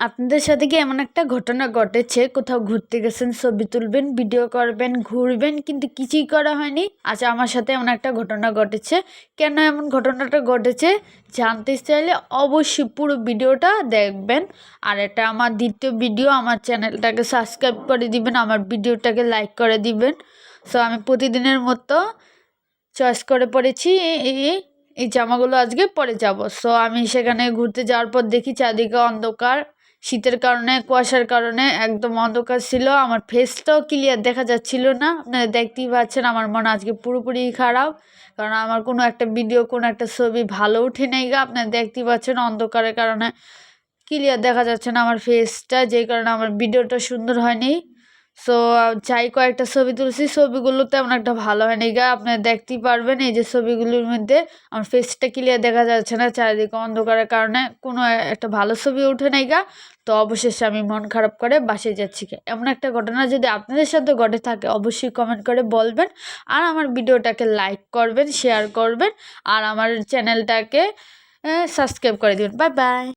আপনাদের সাথে কি এমন একটা ঘটনা ঘটেছে? কোথাও ঘুরতে গেছেন, ছবি তুলবেন ভিডিও করবেন, ঘুরবেন, কিন্তু কিছুই করা হয়নি? আচ্ছা আমার সাথে এমন একটা ঘটনা ঘটেছে। কেন এমন ঘটনাটা ঘটেছে? জানতে চাইলে অবশ্যই পুরো ভিডিওটা দেখবেন। আর এটা আমার দ্বিতীয় ভিডিও আমার চ্যানেলটাকে সাবস্ক্রাইব করে দিবেন, আমার ভিডিওটাকে লাইক করে দিবেন। সো আমি প্রতিদিনের মতো চয়েস করে পড়েছি, এই- জামাগুলো আজকে পরে যাব। সো আমি সেখানে ঘুরতে যাওয়ার পর দেখি চারদিকে অন্ধকার। শীতের কারণে, কুয়াশার কারণে একদম অন্ধকার ছিল। আমার ফেসটাও ক্লিয়ার দেখা যাচ্ছিল না। আপনারা দেখতেই পাচ্ছেন আমার মন আজকে পুরোপুরি খারাপ। কারণ আমার কোনো একটা ভিডিও কোনো একটা ছবি ভালো উঠে নেই গা। আপনারা দেখতেই পাচ্ছেন অন্ধকারের কারণে ক্লিয়ার দেখা যাচ্ছে না আমার ফেসটা যেই কারণে আমার ভিডিওটা সুন্দর হয়নি। সো যাই কয়েকটা ছবি তুলছি। ছবিগুলো তেমন একটা ভালো হয়নি গা। আপনারা দেখতেই পারবেন এই যে ছবিগুলোর মধ্যে আমার ফেসটা ক্লিয়ার দেখা যাচ্ছে না। চারিদিকে অন্ধকারের কারণে কোনো একটা ভালো ছবি উঠে নাই গা। তো অবশেষে আমি মন খারাপ করে বাসে যাচ্ছি এমন একটা ঘটনা যদি আপনাদের সাথে ঘটে থাকে, অবশ্যই কমেন্ট করে বলবেন। আর আমার ভিডিওটাকে লাইক করবেন শেয়ার করবেন। আর আমার চ্যানেলটাকে সাবস্ক্রাইব করে দিবেন। Bye bye